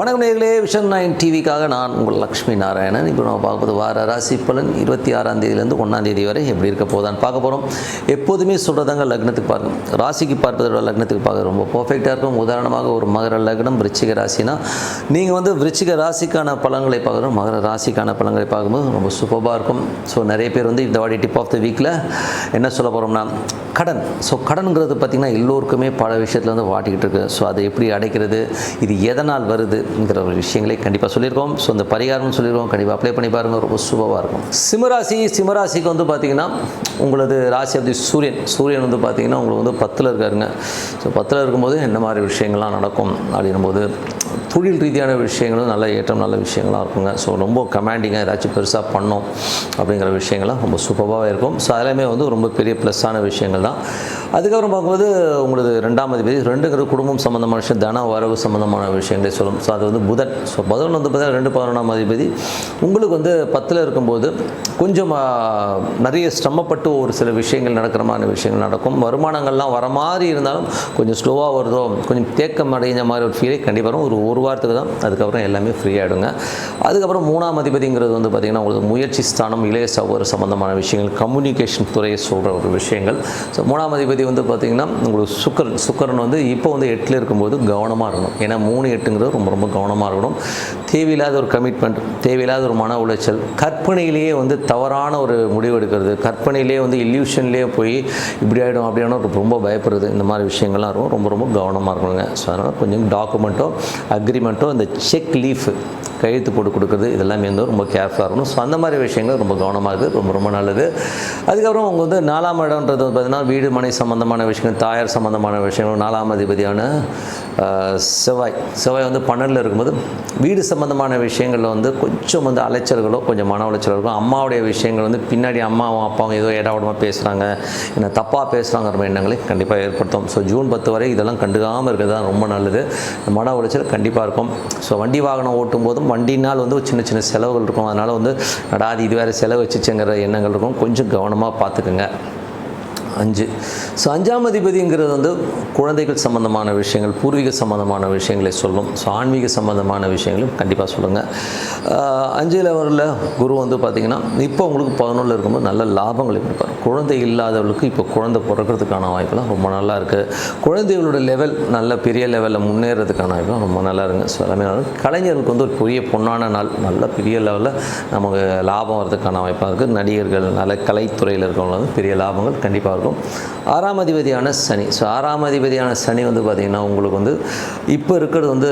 வணக்கம் நேர்களே vision nine டிவிக்காக நான் உங்கள் லக்ஷ்மி நாராயணன். இப்போ நம்ம பார்க்குறது வார ராசி பலன். இருபத்தி ஆறாம் தேதியிலேருந்து ஒன்றாம் தேதி வரை எப்படி இருக்க போதான்னு பார்க்க போகிறோம் எப்போதுமே சொல்கிறதாங்க லக்னத்துக்கு பார்க்கணும் ராசிக்கு பார்ப்பதோட லக்னத்துக்கு பார்க்க ரொம்ப பர்ஃபெக்டாக இருக்கும். உதாரணமாக ஒரு மகர லக்னம் விருச்சிக ராசினா நீங்கள் வந்து விருச்சிக ராசிக்கான பலன்களை பார்க்குறோம் மகர ராசிக்கான பலன்களை பார்க்கும்போது ரொம்ப சூப்பராக இருக்கும். ஸோ நிறைய பேர் வந்து இந்த வாடி டிப் ஆஃப் த வீக்கில் என்ன சொல்ல போகிறோம்னா கடன். ஸோ கடன்கிறது பார்த்திங்கன்னா எல்லோருக்குமே பல விஷயத்தில் வந்து வாட்டிக்கிட்டு இருக்குது ஸோ அதை எப்படி அடைக்கிறது? இது எதனால் வருது? வருதுங்கிற ஒரு விஷயங்களை கண்டிப்பாக சொல்லியிருக்கோம். ஸோ இந்த பரிகாரம்னு சொல்லியிருக்கோம். கண்டிப்பாக அப்ளை பண்ணி பாருங்கள் ரொம்ப சூப்பராக இருக்கும். சிம்மராசி சிம்மராசிக்கு வந்து பார்த்திங்கன்னா உங்களது ராசி அப்படி சூரியன். சூரியன் வந்து பார்த்திங்கன்னா உங்களுக்கு வந்து பத்தில் இருக்காருங்க. ஸோ பத்தில் இருக்கும்போது என்ன மாதிரி விஷயங்கள்லாம் நடக்கும் அப்படின்னும் போது தொழில் ரீதியான விஷயங்களும் நல்ல ஏற்றம் நல்ல விஷயங்களாக இருக்குங்க. ஸோ ரொம்ப கமாண்டிங்காக ஏதாச்சும் பெருசாக பண்ணோம் அப்படிங்கிற விஷயங்கள்லாம் ரொம்ப சூப்பராக இருக்கும். ஸோ அதெல்லாமே வந்து ரொம்ப பெரிய ப்ளஸ்ஸான விஷயங்கள் தான். அதுக்கப்புறம் பார்க்கும்போது உங்களுக்கு ரெண்டாம் அதிபதி ரெண்டுங்கிற குடும்பம் சம்மந்தமான விஷயம் தன வரவு சம்மந்தமான விஷயங்களை சொல்லும். ஸோ அது வந்து புதன். ஸோ புதன் வந்து பார்த்தீங்கன்னா ரெண்டு பதினொன்றாம் அதிபதி. உங்களுக்கு வந்து பத்தில் இருக்கும்போது கொஞ்சம் நிறைய சிரமப்பட்டு ஒரு சில விஷயங்கள் நடக்கிற மாதிரி விஷயங்கள் நடக்கும். வருமானங்கள்லாம் வர மாதிரி இருந்தாலும் கொஞ்சம் ஸ்லோவாக வருதோ கொஞ்சம் தேக்கம் அடைஞ்ச மாதிரி ஒரு ஃபீலே கண்டிப்பாக வரும். ஒரு ஒரு வாரத்துக்கு தான் அதுக்கப்புறம் எல்லாமே ஃப்ரீ ஆகிடுங்க அதுக்கப்புறம் மூணாம் அதிபதிங்கிறது வந்து பார்த்திங்கன்னா உங்களுக்கு முயற்சி ஸ்தானம் இளைய சகோதர சம்மந்தமான விஷயங்கள் கம்யூனிகேஷன் துறையை சொல்கிற ஒரு விஷயங்கள். ஸோ மூணாம் அதிபதி வந்து பார்த்திங்கன்னா உங்களுக்கு சுக்கரன் சுக்கரன் வந்து இப்போ வந்து எட்டில் இருக்கும்போது கவனமாக இருக்கணும். ஏன்னா மூணு எட்டுங்கிறது ரொம்ப ரொம்ப கவனமாக இருக்கணும். தேவையில்லாத ஒரு கமிட்மெண்ட் தேவையில்லாத ஒரு மன உளைச்சல் கற்பனையிலேயே வந்து தவறான ஒரு முடிவு எடுக்கிறது கற்பனையிலேயே வந்து இல்யூஷன்லேயே போய் இப்படி ஆகிடும் அப்படின்னா ரொம்ப பயப்படுறது இந்த மாதிரி விஷயங்கள்லாம் இருக்கும். ரொம்ப ரொம்ப கவனமாக இருக்கணுங்க. ஸோ அதனால் கொஞ்சம் டாக்குமெண்ட்டோ அக்ரிமெண்ட்டோ இந்த செக் லீஃப் கையெழுத்து போட்டு கொடுக்குறது இதெல்லாம் வந்து ரொம்ப கேர்ஃபுல்லாக இருக்கணும். ஸோ அந்த மாதிரி விஷயங்கள் ரொம்ப கவனமாக இருக்குது ரொம்ப ரொம்ப நல்லது. அதுக்கப்புறம் அவங்க வந்து நாலாம் இடம்ன்றது வந்து பார்த்திங்கன்னா வீடு மனை சம்மந்தமான விஷயங்கள் தாயார் சம்மந்தமான விஷயங்கள் நாலாம் அதிபதியான செவ்வாய். செவ்வாய் வந்து பன்னெண்டில் இருக்கும்போது வீடு சம்மந்தமான விஷயங்களில் வந்து கொஞ்சம் வந்து அலைச்சல்களோ கொஞ்சம் மன உளைச்சல் இருக்கும். அம்மாவுடைய விஷயங்கள் வந்து பின்னாடி அம்மாவும் அப்பாவும் ஏதோ ஏடாவிடமாக பேசுகிறாங்க என்ன தப்பாக பேசுகிறாங்கிற மாதிரி எண்ணங்களை கண்டிப்பாக ஏற்படுத்தும். ஸோ ஜூன் பத்து வரை இதெல்லாம் கண்டுக்காமல் இருக்கிறது தான் ரொம்ப நல்லது. மன உளைச்சல் கண்டிப்பாக இருக்கும். ஸோ வண்டி வாகனம் ஓட்டும் போதும் வண்டினால் வந்து ஒரு சின்ன சின்ன செலவுகள் இருக்கும். அதனால் வந்து அடாது இது வேறு செலவு வச்சுச்சுங்கிற எண்ணங்கள் இருக்கும். கொஞ்சம் கவனமாக பார்த்துக்குங்க. அஞ்சு. ஸோ அஞ்சாம் அதிபதிங்கிறது வந்து குழந்தைகள் சம்மந்தமான விஷயங்கள் பூர்வீக சம்மந்தமான விஷயங்களை சொல்லும். ஸோ ஆன்மீக சம்மந்தமான விஷயங்களும் கண்டிப்பாக சொல்லுங்கள் அஞ்சில் வரல குரு வந்து பார்த்திங்கன்னா இப்போ உங்களுக்கு பதினொன்றில் இருக்கும்போது நல்ல லாபங்களை கொடுப்பார் குழந்தை இல்லாதவர்களுக்கு இப்போ குழந்தை பிறக்கிறதுக்கான வாய்ப்பெல்லாம் ரொம்ப நல்லா இருக்குது குழந்தைகளோட லெவல் நல்ல பெரிய லெவலில் முன்னேறதுக்கான வாய்ப்புலாம் ரொம்ப நல்லா இருங்க ஸோ எல்லாமே கலைஞர்களுக்கு வந்து ஒரு பெரிய பொன்னான நாள் நல்ல பெரிய லெவலில் நமக்கு லாபம் வரதுக்கான வாய்ப்பாக இருக்குது நடிகர்கள் நல்ல கலைத்துறையில் இருக்கவங்க வந்து பெரிய லாபங்கள் கண்டிப்பாக இருக்கும். ஆறாம் அதிபதியான சனி. ஸோ ஆறாம் அதிபதியான சனி வந்து பார்த்திங்கன்னா உங்களுக்கு வந்து இப்போ இருக்கிறது வந்து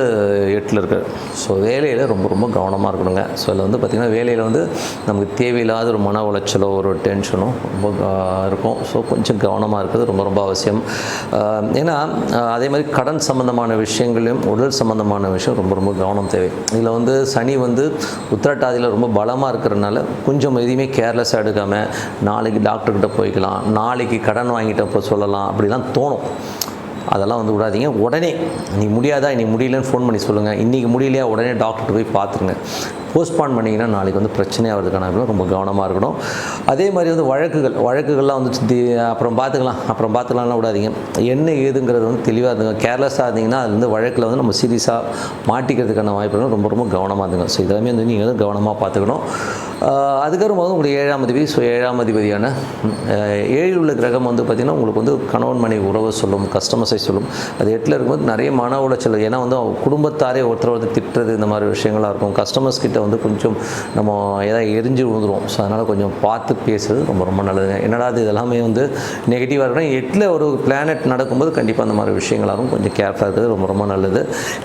எட்டில் இருக்குது ஸோ வேலையில் ரொம்ப ரொம்ப கவனமாக இருக்கணுங்க. ஸோ அதில் வந்து பார்த்திங்கன்னா வேலையில் வந்து நமக்கு தேவையில்லாத ஒரு மன உளைச்சலோ ஒரு டென்ஷனோ ரொம்ப இருக்கும். ஸோ கொஞ்சம் கவனமாக இருக்கிறது ரொம்ப ரொம்ப அவசியம். ஏன்னா அதே மாதிரி கடன் சம்மந்தமான விஷயங்களையும் உடல் சம்மந்தமான விஷயம் ரொம்ப ரொம்ப கவனம் தேவை. இதில் வந்து சனி வந்து உத்திரட்டாதியில் ரொம்ப பலமாக இருக்கிறதுனால கொஞ்சம் எதையுமே கேர்லெஸ்ஸாக எடுக்காமல் நாளைக்கு டாக்டர்கிட்ட போய்க்கலாம் நாளைக்கு கடன் வாங்கிட்டப்போ சொல்லலாம் அப்படிலாம் தோணும். அதெல்லாம் வந்து விடாதீங்க. உடனே நீ முடியாதா? நீ முடியலன்னு ஃபோன் பண்ணி சொல்லுங்கள் இன்றைக்கி முடியலையா? உடனே டாக்டர்கிட்ட போய் பார்த்துருங்க. போஸ்ட்பான் பண்ணிங்கன்னா நாளைக்கு வந்து பிரச்சனையாக வரதுக்கான ரொம்ப கவனமாக இருக்கணும். அதே மாதிரி வந்து வழக்குகள் வழக்குகள்லாம் வந்து தி- அப்புறம் பார்த்துக்கலாம் அப்புறம் பார்த்துக்கலாம்லாம் விடாதீங்க. என்ன ஏதுங்கிறது வந்து தெளிவாக இருந்துங்க. கேர்லெஸ்ஸாக இருந்தீங்கன்னா அது வந்து வழக்கில் வந்து நம்ம சீரியஸாக மாட்டிக்கிறதுக்கான வாய்ப்புகள் ரொம்ப ரொம்ப கவனமாக இருந்துங்க. ஸோ இதெல்லாமே வந்து நீங்கள் வந்து கவனமாக பார்த்துக்கணும். அதுக்கப்புறம் வந்து உங்களுக்கு ஏழாம் அதிபதி ஸோ ஏழாம் அதிபதியான ஏழில் உள்ள கிரகம் வந்து பார்த்திங்கன்னா உங்களுக்கு வந்து கணவன் மனைவி உறவை சொல்லும் கஸ்டமர்ஸை சொல்லும். அது எட்டில் இருக்கும்போது நிறைய மன உளைச்சல் ஏன்னா வந்து குடும்பத்தாரே ஒருத்தர் ஒருத்தர் திட்டுறது இந்த மாதிரி விஷயங்களாக இருக்கும். கஸ்டமர்ஸ் கிட்ட வந்து கொஞ்சம் நம்ம ஏதாவது எரிஞ்சு விழுந்துருவோம். ஸோ அதனால் கொஞ்சம் பார்த்து பேசுறது ரொம்ப ரொம்ப நல்லதுங்க. என்னடா இது? இதெல்லாமே வந்து நெகட்டிவாக இருக்கணும் எட்டில் ஒரு பிளானட் நடக்கும்போது கண்டிப்பாக அந்த மாதிரி விஷயங்களாகவும் கொஞ்சம் கேர்ஃபுல்லாக இருக்கிறது ரொம்ப ரொம்ப நல்லது.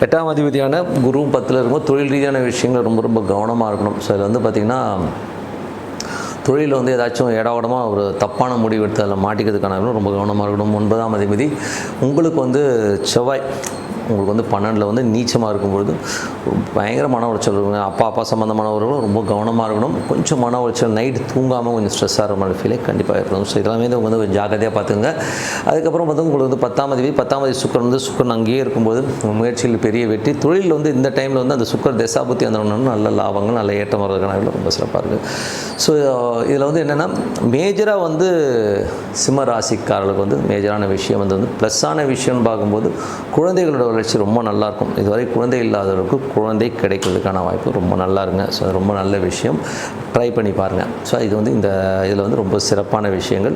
எட்டாம் அதிபதியான குருவும் பத்தில் இருக்கும்போது தொழில் ரீதியான விஷயங்கள் ரொம்ப ரொம்ப கவனமாக இருக்கணும். ஸோ இதில் வந்து பார்த்திங்கன்னா தொழிலில் வந்து ஏதாச்சும் இடவடமாக ஒரு தப்பான முடிவு எடுத்து அதில் மாட்டிக்கிறதுக்கான ரொம்ப கவனமாக இருக்கணும். ஒன்பதாம் அதிபதி உங்களுக்கு வந்து செவ்வாய் உங்களுக்கு வந்து பன்னெண்டில் வந்து நீச்சமாக இருக்கும்பொழுது பயங்கர மன உளைச்சல் இருக்குங்க அப்பா அப்பா சம்மந்தமானவர்களும் ரொம்ப கவனமாக இருக்கணும். கொஞ்சம் மன உளைச்சல் நைட் தூங்காமல் கொஞ்சம் ஸ்ட்ரெஸ்ஸாக இருக்கிற மாதிரி ஃபீலே கண்டிப்பாக இருக்கணும் ஸோ இதெல்லாமே வந்து வந்து கொஞ்சம் ஜாக்கிரதையாக பார்த்துங்க அதுக்கப்புறம் வந்து உங்களுக்கு வந்து பத்தாம் தேதி பத்தாம் தேதி சுக்கரன் வந்து சுக்கரன் அங்கேயே இருக்கும்போது முயற்சியில் பெரிய வெற்றி. தொழில் வந்து இந்த டைமில் வந்து அந்த சுக்கர் தசாபுத்தி வந்தோம்னா நல்ல லாபங்கள் நல்ல ஏற்றம் வர்றதுக்கான ரொம்ப சிறப்பாக இருக்குது ஸோ இதில் வந்து என்னென்னா மேஜராக வந்து சிம்ம ராசிக்காரர்களுக்கு வந்து மேஜரான விஷயம் வந்து வந்து ப்ளஸ்ஸான விஷயம்னு பார்க்கும்போது குழந்தைகளோட வளர்ச்சி ரொம்ப நல்லாயிருக்கும். இதுவரை குழந்தை இல்லாதவருக்கு குழந்தை கிடைக்கிறதுக்கான வாய்ப்பு ரொம்ப நல்லா இருங்க ஸோ ரொம்ப நல்ல விஷயம். ட்ரை பண்ணி பாருங்கள் ஸோ இது வந்து இந்த இதில் வந்து ரொம்ப சிறப்பான விஷயங்கள்.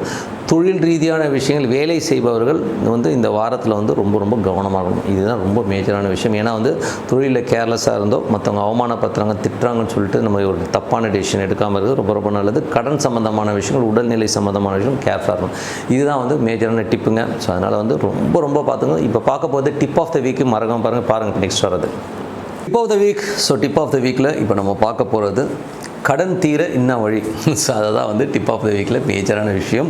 தொழில் ரீதியான விஷயங்கள் வேலை செய்பவர்கள் வந்து இந்த வாரத்தில் வந்து ரொம்ப ரொம்ப கவனமாகணும் இதுதான் ரொம்ப மேஜரான விஷயம். ஏன்னா வந்து தொழிலில் கேர்லெஸ்ஸாக இருந்தோ மற்றவங்க அவமானப்படுத்துறாங்க திட்டுறாங்கன்னு சொல்லிட்டு நம்ம ஒரு தப்பான டெசிஷன் எடுக்காமல் இருக்கிறது ரொம்ப ரொம்ப நல்லது. கடன் சம்மந்தமான விஷயங்கள் உடல்நிலை சம்மந்தமான விஷயம் கேர்ஃபுல்லாக இருக்கணும். இதுதான் வந்து மேஜரான டிப்புங்க ஸோ அதனால் வந்து ரொம்ப ரொம்ப பார்த்துங்க இப்போ பார்க்க போது டிப் ஆஃப் த வீக்கு மறக்காம பாருங்கள் பாருங்கள் நெக்ஸ்ட் வர்றது. Tip of the week so tip of the வீக்கில் இப்போ நம்ம பார்க்க போகிறது கடன் தீர இன்ன வழி. ஸோ அதை தான் வந்து டிப் ஆஃப் த வீக்கில் மேஜரான விஷயம்.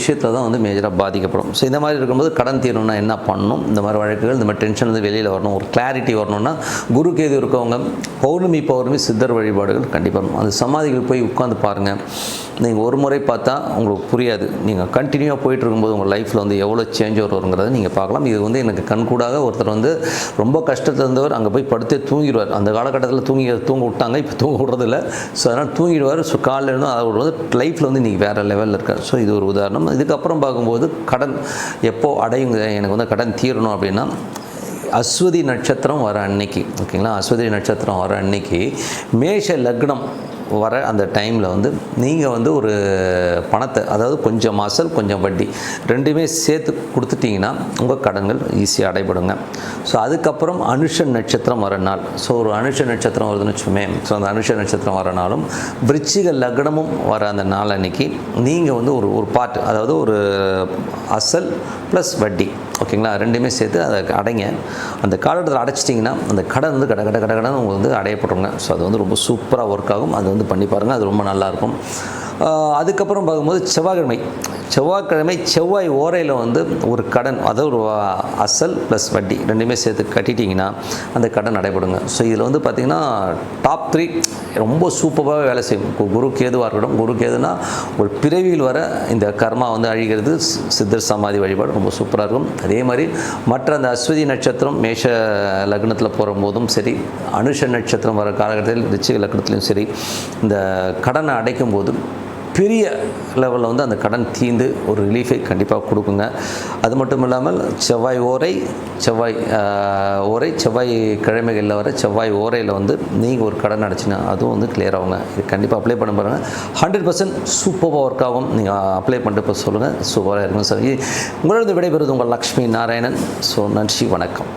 விஷயத்தில் தான் வந்து மேஜராக பாதிக்கப்படும். ஸோ இந்த மாதிரி இருக்கும்போது கடன் தீரணும்னா என்ன பண்ணணும்? இந்த மாதிரி வழக்குகள் இந்த மாதிரி டென்ஷன் வந்து வெளியில் வரணும். ஒரு கிளாரிட்டி வரணும்னா குரு கேது இருக்கவங்க பௌர்ணமி பௌர்ணமி சித்தர் வழிபாடுகள் கண்டிப்பாக அந்த சமாதிகள் போய் உட்காந்து பாருங்கள் நீங்கள் ஒரு முறை பார்த்தா உங்களுக்கு புரியாது. நீங்கள் கண்டினியூவாக போயிட்டு இருக்கும்போது உங்கள் லைஃப்பில் வந்து எவ்வளோ சேஞ்ச் வருங்கிறத நீங்கள் பார்க்கலாம். இது வந்து எனக்கு கண்கூடாக ஒருத்தர் வந்து ரொம்ப கஷ்டத்தில் இருந்தவர் அங்கே போய் படுத்தே தூங்கிடுவார். அந்த காலகட்டத்தில் தூங்கி தூங்க விட்டாங்க இப்போ தூங்க விடுறதில்ல. ஸோ அதனால் தூங்கிடுவார். ஸோ காலையில் இருந்தும் அவர் வந்து லைஃப்பில் வந்து இன்றைக்கி வேறு லெவலில் இருக்கார். ஸோ இது ஒரு உதாரணம். இதுக்கப்புறம் பார்க்கும்போது கடன் எப்போ அடையுங்க எனக்கு வந்து கடன் தீரணும் அப்படின்னா அஸ்வதி நட்சத்திரம் வர அன்னைக்கு ஓகேங்களா? அஸ்வதி நட்சத்திரம் வர அன்னைக்கு மேஷ லக்னம் வர அந்த டைமில் வந்து நீங்கள் வந்து ஒரு பணத்தை அதாவது கொஞ்சம் அசல் கொஞ்சம் வட்டி ரெண்டுமே சேர்த்து கொடுத்துட்டிங்கன்னா உங்கள் கடன்கள் ஈஸியாக அடைபடுங்க. ஸோ அதுக்கப்புறம் அனுஷ நட்சத்திரம் வர நாள். ஸோ ஒரு அனுஷ நட்சத்திரம் வருதுன்னு வச்சுமே ஸோ அந்த அனுஷ நட்சத்திரம் வர நாளும் விருச்சிக லக்னமும் வர அந்த நாள் அன்னைக்கு நீங்கள் வந்து ஒரு ஒரு பார்ட் அதாவது ஒரு அசல் ப்ளஸ் வட்டி. ஓகேங்களா ரெண்டுமே சேர்த்து அதை அடைங்க. அந்த காலகட்டத்தில் அடைச்சிட்டிங்கன்னா அந்த கடன் வந்து கட கட கட கடன் உங்களுக்கு வந்து அடையப்படுங்க ஸோ அது வந்து ரொம்ப சூப்பராக ஒர்க் ஆகும். அது வந்து பண்ணி பாருங்கள் அது ரொம்ப நல்லாயிருக்கும் அதுக்கப்புறம் பார்க்கும்போது செவ்வாய்க்கிழமை. செவ்வாய்க்கிழமை செவ்வாய் ஓரையில் வந்து ஒரு கடன் அதாவது ஒரு அசல் ப்ளஸ் வட்டி ரெண்டுமே சேர்த்து கட்டிட்டிங்கன்னா அந்த கடன் நடைபெறுங்க. ஸோ இதில் வந்து பார்த்திங்கன்னா டாப் த்ரீ ரொம்ப சூப்பராக வேலை செய்யும். கு- குரு கேதுவாக இருக்கட்டும் குரு கேதுனா ஒரு பிறவியில் வர இந்த கர்மா வந்து அழிகிறது சித்தர் சமாதி வழிபாடு ரொம்ப சூப்பராக இருக்கும். அதே மாதிரி மற்ற அந்த அஸ்வதி நட்சத்திரம் மேஷ லக்னத்தில் போகும்போதும் சரி அனுஷ நட்சத்திரம் வர காலகட்டத்தில் ரிச்சிக லக்னத்துலையும் சரி இந்த கடனை அடைக்கும் போது பெரிய லெவலில் வந்து அந்த கடன் தீந்து ஒரு ரிலீஃபை கண்டிப்பாக கொடுக்குங்க. அது மட்டும் இல்லாமல் செவ்வாய் ஓரை செவ்வாய் ஓரை செவ்வாய் கிழமைகளில் வர செவ்வாய் ஓரையில் வந்து நீங்கள் ஒரு கடன் அடைச்சினா அதுவும் வந்து கிளியர் ஆகுங்க. இது கண்டிப்பாக அப்ளை பண்ண பாருங்கள் ஹண்ட்ரட் பர்சன்ட் சூப்பராக ஒர்க் ஆகும் நீங்கள் அப்ளை பண்ணிட்டு இப்போ சொல்லுங்கள் சூப்பராக இருக்கும் சார். உங்களோட விடைபெறுவது உங்கள் லக்ஷ்மி நாராயணன். ஸோ நன்றி வணக்கம்.